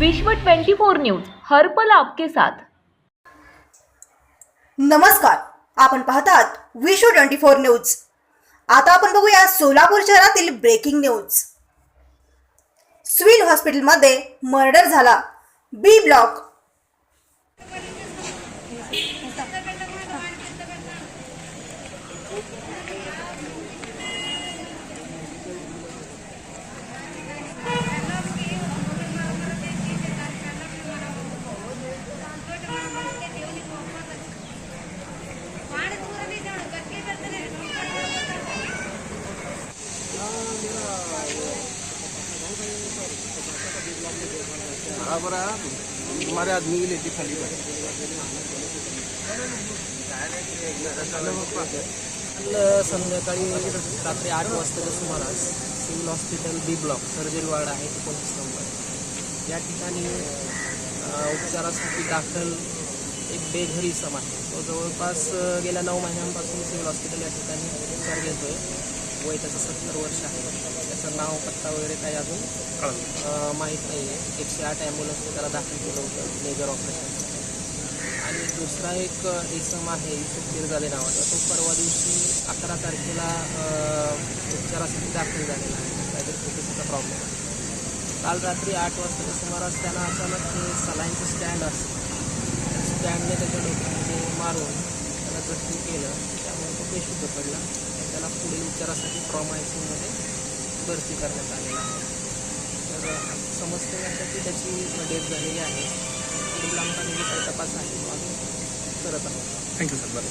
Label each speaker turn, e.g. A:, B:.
A: विश्व 24 न्यूज हर पल आपके साथ.
B: नमस्कार आपण पाहतात विश्व ट्वेंटी फोर न्यूज. आता आपण बघूया सोलापूर शहरातील ब्रेकिंग न्यूज सिव्हिल हॉस्पिटलमध्ये मर्डर झाला. बी ब्लॉक
C: हाँ बरा तुम्हारे आदमी की लेटी खाली
D: काल संध्याकाळी रात्री आठ वाजताच्या सुमारास civil hospital B block surgery ward आहे एकोणतीस नंबर. या ठिकाणी उपचारासाठी दाखल एक बेघरी सम आहे तो जवळपास गेल्या नऊ महिन्यांपासून सिव्हिल हॉस्पिटल या ठिकाणी उपचार घेतोय. वय त्याचं सत्तर वर्ष आहे त्याचं नाव पत्ता वगैरे काही अजून माहीत नाही आहे एकशे आठ ॲम्ब्युलन्सने त्याला दाखल केलं होतं मेजर ऑपरेशन आणि दुसरा एक इसम आहे युसुफ मिरजाले नावाचा. तो परवा दिवशी अकरा तारखेला उपचारासाठी दाखल झालेला आहे. काहीतरी फोकसचा प्रॉब्लेम आहे. काल रात्री आठ वाजताच्या सुमारास त्यांना अचानक ते सलाईनचं स्टँड असतं त्या स्टँडने त्याच्या डोक्यामध्ये मारून त्याला जखमी केलं. त्यामुळे तो बेशुद्ध पडला त्याला पुढील उपचारासाठी ट्रॉमा आयसीयूमध्ये भरती करण्यात आलेला आहे. तर समजते असं की त्याची डेथ झालेली आहे. पुढील आमचा निधी काही तपास आहे तो आम्ही करत आहोत.
C: थँक्यू सर बरं